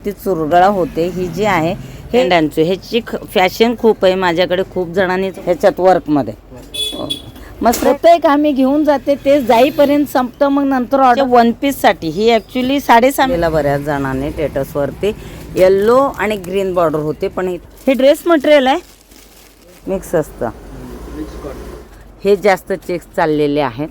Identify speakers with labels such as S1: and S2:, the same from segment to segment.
S1: ती चुरगळा होते ही जी आहे हे डान्सू ह्याची फॅशन खूप आहे माझ्याकडे खूप जणांनी ह्याच्यात वर्कमध्ये मग प्रत्येक आम्ही घेऊन जाते ते जाईपर्यंत संपतं मग नंतर ऑर्डर वन पीससाठी ही ॲक्च्युली साडेसहाला बऱ्याच जणांनी टेटसवरती येल्लो आणि ग्रीन बॉर्डर होते पण हे- हे ड्रेस मटेरियल आहे? मिक्स असतं. हे जास्त चेक्स चाललेले आहेत.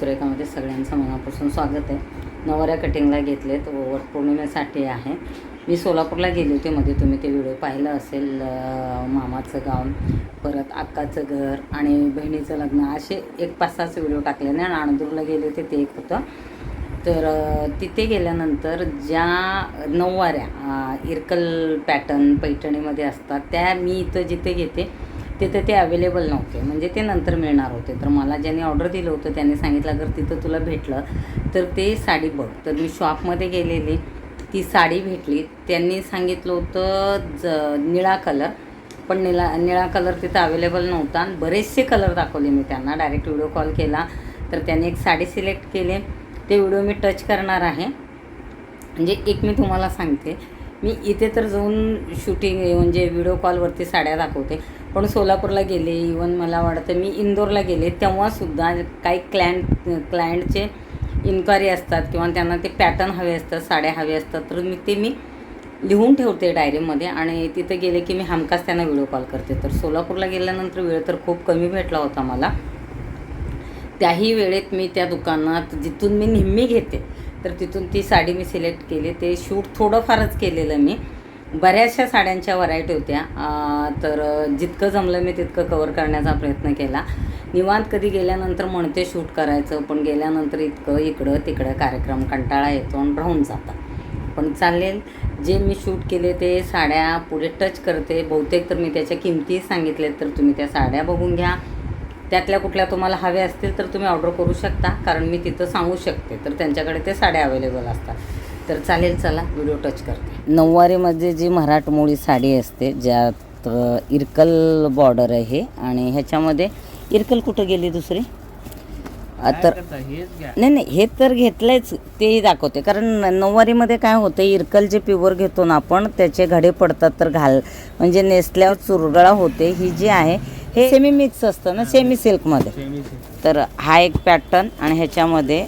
S1: सुरेखामध्ये सगळ्यांचं मनापासून स्वागत आहे. नवऱ्या कटिंगला घेतले तर वर पौर्णिमेसाठी आहे. मी सोलापूरला गेली होती मध्ये. तुम्ही ते व्हिडिओ पाहिलं असेल मामाचं गाव परत अक्काचं घर आणि बहिणीचं लग्न. असे एक पाच सहाचे व्हिडिओ टाकले आणि आणंदूरला गेले होते ते एक होतं. तर तिथे गेल्यानंतर ज्या नऊवाऱ्या इरकल पॅटर्न पैठणीमध्ये असतात त्या मी इथं जिथे घेते तिथं ते अवेलेबल नव्हते. म्हणजे ते नंतर मिळणार होते. तर मला ज्यांनी ऑर्डर दिलं होतं त्याने सांगितलं अगर तिथं तुला भेटलं तर ते साडी बघ. तर मी शॉपमध्ये गेलेली. ती साडी भेटली. त्यांनी सांगितलं होतं ज निळा कलर पण निळा निळा कलर तिथं अवेलेबल नव्हता. आणि बरेचसे कलर दाखवले मी त्यांना. डायरेक्ट व्हिडिओ कॉल केला. तर त्यांनी एक साडी सिलेक्ट केली. ते व्हिडिओ मी टच करणार आहे. म्हणजे एक मी तुम्हाला सांगते. मी इथे तर जाऊन शूटिंग म्हणजे व्हिडिओ कॉलवरती साड्या दाखवते. पण सोलापूरला गेले इवन मला वाटतं मी इंदोरला गेले तेव्हासुद्धा काही क्लायंट क्लायंटचे इन्क्वायरी असतात किंवा त्यांना ते पॅटर्न हवे असतात साड्या हवे असतात तर मी ते मी लिहून ठेवते डायरीमध्ये आणि तिथे गेले की मी हमखास त्यांना व्हिडिओ कॉल करते. तर सोलापूरला गेल्यानंतर वेळ तर खूप कमी भेटला होता मला. त्याही वेळेत मी त्या दुकानात जिथून मी नेहमी घेते तर तिथून ती साडी मी सिलेक्ट केली. ते शूट थोडंफारच केलेलं मी. बऱ्याचशा साड्यांच्या व्हरायटी होत्या. तर जितकं जमलं मी तितकं कवर करण्याचा प्रयत्न केला. निवांत कधी गेल्यानंतर म्हणते शूट करायचं पण गेल्यानंतर इतकं इकडं तिकडं कार्यक्रम कंटाळा येतो आणि राहून जातात पण चालेल जे मी शूट केले ते साड्या पुढे टच करते. बहुतेक तर मी त्याच्या किमती सांगितल्यात तर तुम्ही त्या साड्या बघून घ्या. त्यातल्या कुठल्या तुम्हाला हव्या असतील तर तुम्ही ऑर्डर करू शकता. कारण मी तिथं सांगू शकते. तर त्यांच्याकडे ते साड्या अवेलेबल असतात. तर चालेल चला. व्हिडिओ टच करते. नऊवारीमध्ये जी मराठमोळी साडी असते ज्यात इरकल बॉर्डर आहे आणि ह्याच्यामध्ये इरकल कुठं गेली दुसरी? तर नाही नाही हे तर घेतलंच तेही दाखवते. कारण नऊवारीमध्ये काय होतं इरकल जे प्युअर घेतो ना आपण त्याचे घडे पडतात तर घाल. म्हणजे नेसल्यावर चुरगळा होते ही जी आहे हे सेमी मिक्स असतं ना सेमी सिल्कमध्ये तर हा एक पॅटर्न आणि ह्याच्यामध्ये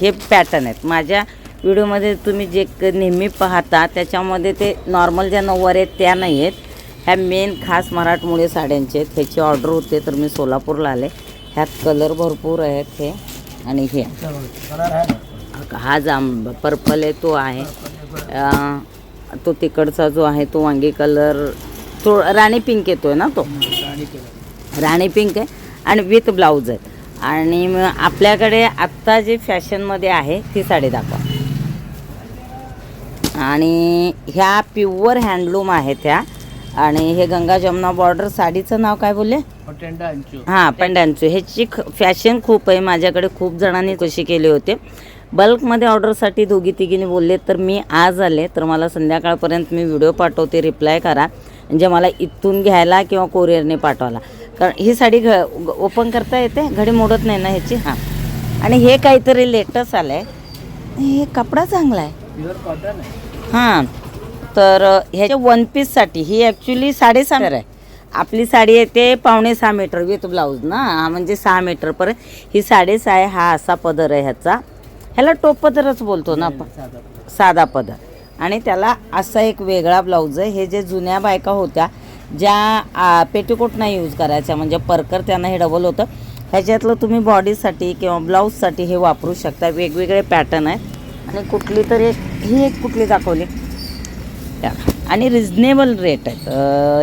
S1: हे पॅटर्न आहेत. माझ्या व्हिडिओमध्ये तुम्ही जे नेहमी पाहता त्याच्यामध्ये ते नॉर्मल ज्या नऊवारी आहेत त्या नाही आहेत. ह्या मेन खास मराठमोळी साड्यांचे आहेत. ह्याची ऑर्डर होते तर मी सोलापूरला आले. ह्यात कलर भरपूर आहेत हे. आणि हे. हा जांब पर्पल आहे तो आहे. तो तिकडचा जो आहे तो वांगी कलर तो राणी पिंक येतो आहे ना तो? राणी पिंक आहे. आणि विथ ब्लाऊज आहे आणि मग आपल्याकडे आत्ता जी फॅशनमध्ये आहे ती साडी दाखवा. आणि ह्या प्युअर हँडलूम आहेत ह्या. आणि हे गंगा जमुना बॉर्डर साडीचं नाव काय बोलले? हां पेंडांचू ह्याची फॅशन खूप आहे. माझ्याकडे खूप जणांनी कशी केले होते. बल्कमध्ये ऑर्डरसाठी दोघी तिघीने बोलले तर मी आज आले तर मला संध्याकाळपर्यंत मी व्हिडिओ पाठवते. रिप्लाय करा. म्हणजे मला इथून घ्यायला किंवा कोरिअरने पाठवायला कारण ही साडी घ ओपन करता येते? घडी मोडत नाही ना ह्याची? हां. आणि हे काहीतरी लेटस्ट आलं आहे हे कपडा चांगला आहे. हां. तर ह्याच्या वन पीससाठी ही ॲक्च्युली साडेसहा आहे. आपली साडी येते पावणे सहा मीटर विथ ब्लाऊज ना. हा म्हणजे सहा मीटरपर्यंत ही साडेसहा आहे हा असा पदर आहे ह्याचा. ह्याला टोप पदरच बोलतो ना आपण. साधा पदर. आणि त्याला असा एक वेगळा ब्लाऊज आहे. हे जे जुन्या बायका होत्या ज्या पेटीकोट नाही यूज करायच्या म्हणजे परकर त्यांना हे डबल होतं. ह्याच्यातलं तुम्ही बॉडीसाठी किंवा ब्लाऊजसाठी हे वापरू शकता. वेगवेगळे पॅटर्न आहेत. आणि कुठली तरी एक ही एक कुठली दाखवली. त्या. आणि रिजनेबल रेट आहेत.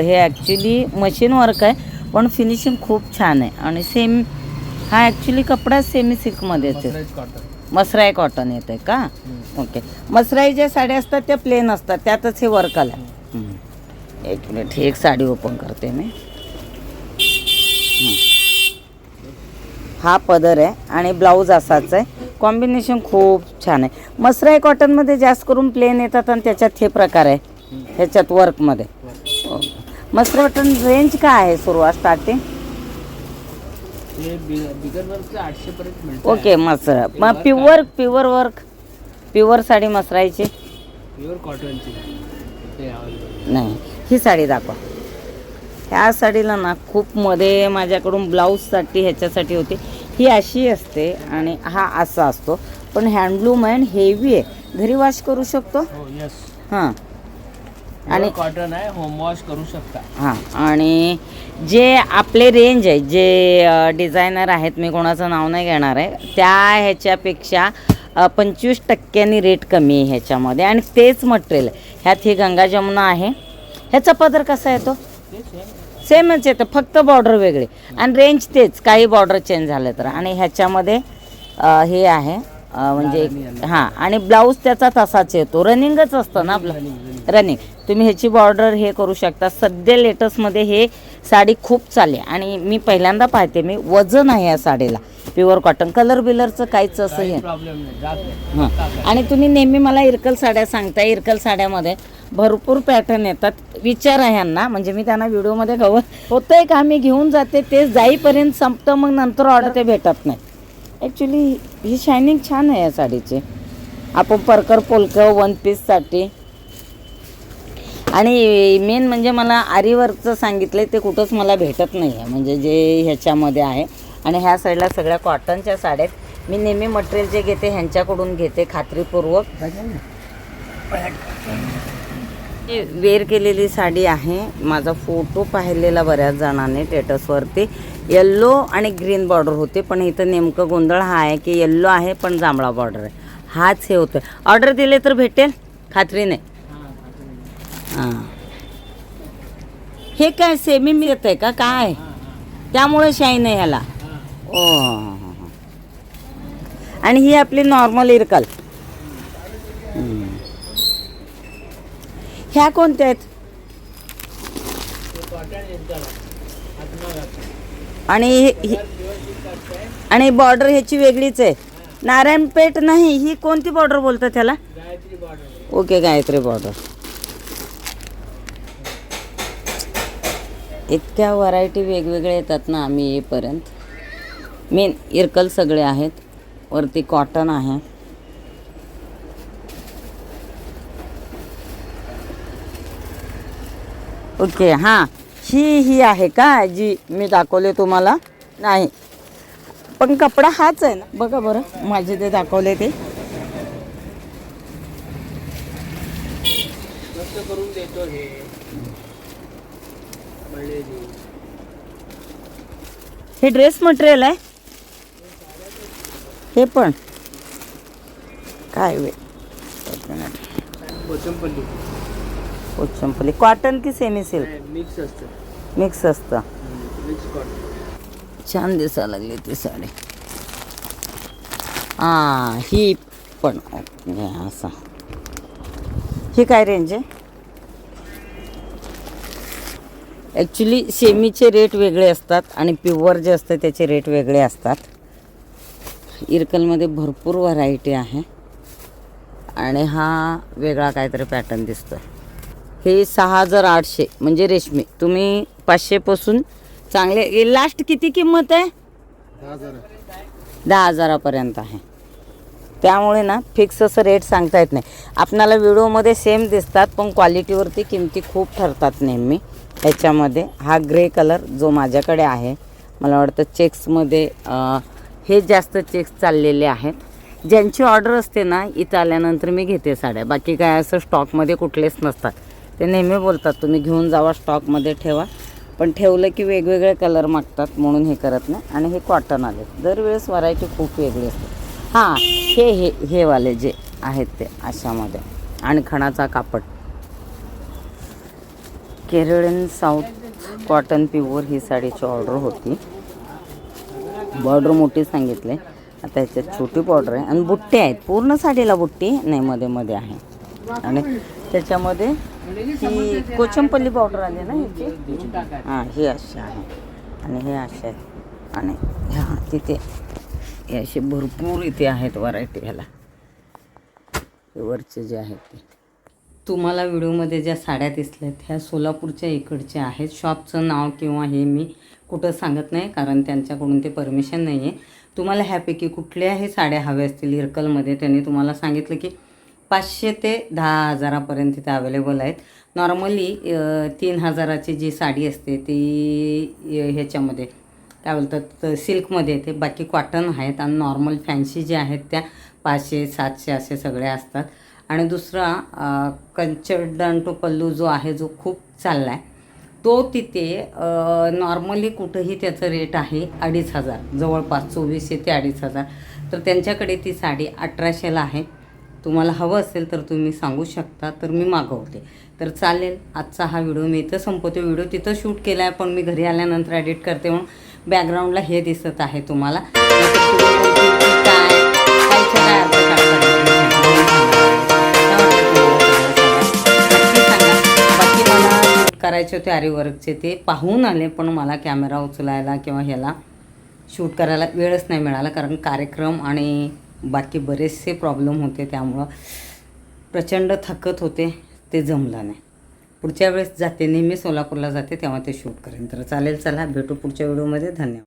S1: हे ॲक्च्युली मशीन वर्क आहे पण फिनिशिंग खूप छान आहे. आणि सेम हा ॲक्च्युली कपडा सेमी सिल्कमध्ये येते मसराई कॉटन येते का? ओके मसराई ज्या साड्या असतात त्या प्लेन असतात. त्यातच हे वर्क आलं. एक मिनिट ही एक साडी ओपन करते मी. हा पदर आहे आणि ब्लाऊज असाच आहे. कॉम्बिनेशन खूप छान आहे. मसराई कॉटनमध्ये जास्त करून प्लेन येतात आणि त्याच्यात हे प्रकार आहे. ह्याच्यात वर्कमध्ये मसरे बटन रेंज काय आहे सुरुवात स्टार्टिंग ओके मसर मग pure pure work pure sari मसरायची?
S2: Pure कॉटनची.
S1: नाही ही साडी दाखवा. ह्या साडीला ना खूप मध्ये माझ्याकडून ब्लाऊजसाठी ह्याच्यासाठी होती. ही अशी असते आणि हा असा असतो. पण हँडलूम आहे हेवी आहे. घरी वॉश करू शकतो?
S2: हो
S1: हां. आणि
S2: कॉटन आहे होम वॉश करू शकता.
S1: हां आणि जे आपले रेंज आहे जे डिझायनर आहेत मी कोणाचं नाव नाही घेणार आहे त्या ह्याच्यापेक्षा पंचवीस टक्क्यांनी रेट कमी आहे ह्याच्यामध्ये. आणि तेच मटेरियल ह्यात ही गंगा जमुना आहे. ह्याचा पदर कसा येतो? सेमच येतं फक्त बॉर्डर वेगळे. आणि रेंज तेच काही बॉर्डर चेंज झाले तर. आणि ह्याच्यामध्ये हे आहे म्हणजे हां आणि ब्लाऊज त्याचा तसाच येतो. रनिंगच असतं ना आपलं. रनिंग तुम्ही ह्याची बॉर्डर हे करू शकता. सध्या लेटेस्टमध्ये हे साडी खूप चालली आणि मी पहिल्यांदा पाहते मी वजन आहे या साडीला. Pure cotton. कलर बिलरचं काहीच असं हे हां. आणि तुम्ही नेहमी मला इरकल साड्या सांगता इरकल साड्यामध्ये भरपूर पॅटर्न येतात. विचार आहे यांना. म्हणजे मी त्यांना व्हिडिओमध्ये कवर होतंय का? मी घेऊन जाते. ते जाईपर्यंत संपतं मग नंतर ऑर्डर ते भेटत नाही. ॲक्च्युली ही शायनिंग छान आहे या साडीची. आपण परकर पोलकं वन पीससाठी आणि मेन म्हणजे मला आरीवरचं सांगितलं ते कुठंच मला भेटत नाही आहे म्हणजे जे ह्याच्यामध्ये आहे. आणि ह्या साईडला सगळ्या कॉटनच्या साड्या आहेत. मी नेहमी मटेरियल जे घेते ह्यांच्याकडून घेते खात्रीपूर्वक. ही वेअर केलेली साडी आहे. माझा फोटो पाहिलेला बऱ्याच जणांनी टेटसवरती येल्लो आणि ग्रीन बॉर्डर होते पण इथं नेमकं गोंधळ हा आहे की येल्लो आहे पण जांभळा बॉर्डर आहे. हाच हे होतं ऑर्डर दिले तर भेटेल? खात्रीने? हां. हे काय सेमी मिळत आहे का? काय? त्यामुळे शाईन आहे ह्याला ओ. आणि ही आपली नॉर्मल इरकल ह्या कोणत्या आहेत? आणि हे- आणि बॉर्डर ह्याची वेगळीच आहे. नारायणपेठ नाही ही कोणती बॉर्डर बोलतात त्याला? ओके गायत्री बॉर्डर इतक्या व्हरायटी वेगवेगळ्या येतात ना आम्ही येईपर्यंत मेन इरकल सगळे आहेत. वरती कॉटन आहे. ओके हां. ही ही आहे का जी मी दाखवले तुम्हाला? नाही. पण कपडा हाच आहे ना. बघा बरं माझे ते दाखवले ते.
S2: मस्त करून देतो हे.
S1: हे ड्रेस मटेरियल आहे. हे पण. काय वे? कोचंपली कॉटन की सेमी सिल्क
S2: मिक्स असतं.
S1: मिक्स असतं.
S2: मिक्स कॉटन
S1: छान दिसायला लागली ती साडी. हां ही पण ओके, असं. ही काय रेंज आहे? ॲक्च्युली सेमीचे रेट वेगळे असतात आणि प्युअर जे असतं त्याचे रेट वेगळे असतात. इरकलमध्ये भरपूर व्हरायटी आहे. आणि हा वेगळा काहीतरी पॅटर्न दिसतो हे सहा हजार आठशे म्हणजे रेशमी. तुम्ही पाचशेपासून चांगले लास्ट किती किंमत आहे? दहा हजारापर्यंत आहे. त्यामुळे ना फिक्स असं रेट सांगता येत नाही. आपणाला व्हिडिओमध्ये सेम दिसतात पण क्वालिटीवरती किमती खूप ठरतात नेहमी. ह्याच्यामध्ये हा ग्रे कलर जो माझ्याकडे आहे मला वाटतं चेक्समध्ये हे जास्त चेक्स चाललेले आहेत. ज्यांची ऑर्डर असते ना इथं आल्यानंतर मी घेते साड्या. बाकी काय असं स्टॉकमध्ये कुठलेच नसतात. ते नेहमी बोलतात तुम्ही घेऊन जावा स्टॉकमध्ये ठेवा. पण ठेवलं की वेगवेगळे कलर मागतात म्हणून हे करत नाही. आणि हे कॉटन आले दरवेळेस व्हरायटी खूप वेगळी असते. हां हे हे हे वाले जे आहेत ते अशामध्ये. आणि खणाचा कापड. केरळन साऊथ कॉटन प्युअर ही साडीची ऑर्डर होती. बॉर्डर मोठी सांगितले. आता ह्याच्यात छोटी बॉर्डर आहे. आणि बुट्टे आहेत. पूर्ण साडीला बुट्टी नाही मध्ये मध्ये आहे. आणि त्याच्यामध्ये ही कोचंपल्ली बॉर्डर आली ना ह्याची हां हे असे आहे. आणि हे असे आहेत आणि ह्या तिथे हे असे भरपूर इथे आहेत व्हरायटी ह्याला. हे वरचे जे आहेत ते. तुम्हाला व्हिडिओमध्ये ज्या साड्या दिसल्यात ह्या सोलापूरच्या इकडच्या आहेत. शॉपचं नाव किंवा हे मी कुठं सांगत नाही कारण त्यांच्याकडून ते परमिशन नाही आहे तुम्हाला ह्यापैकी कुठल्याही साड्या हव्या असतील इरकलमध्ये त्यांनी तुम्हाला सांगितलं की पाचशे ते दहा हजारापर्यंत तिथे अवेलेबल आहेत. नॉर्मली तीन हजाराची जी साडी असते ती ह्याच्यामध्ये. काय बोलतात सिल्कमध्ये येते. बाकी कॉटन आहेत आणि नॉर्मल फॅन्सी ज्या आहेत त्या पाचशे सातशे असे सगळे असतात. आणि दुसरा कंचडन टू पल्लू जो आहे जो खूप चालला आहे तो तिथे नॉर्मली कुठंही त्याचं रेट आहे अडीच हजार. जवळपास चोवीसशे ते अडीच हजार. तर त्यांच्याकडे ती साडी अठराशेला आहे. तुम्हाला हवं असेल तर तुम्ही सांगू शकता तर मी मागवते. तर चालेल आजचा हा व्हिडिओ मी इथं संपवते. व्हिडिओ तिथं शूट केला आहे पण मी घरी आल्यानंतर एडिट करते म्हणून बॅकग्राऊंडला हे दिसत आहे तुम्हाला. करायचे होते आरीवर्कचे ते पाहून आले पण मला कॅमेरा उचलायला किंवा ह्याला शूट करायला वेळच नाही मिळाला कारण कार्यक्रम आणि बाकी बरेचसे प्रॉब्लेम होते त्यामुळं प्रचंड थकत होते ते जमलं नाही. पुढच्या वेळेस जाते नेहमी सोलापूरला जाते तेव्हा ते शूट करेन. तर चालेल चला भेटू पुढच्या व्हिडिओमध्ये धन्यवाद.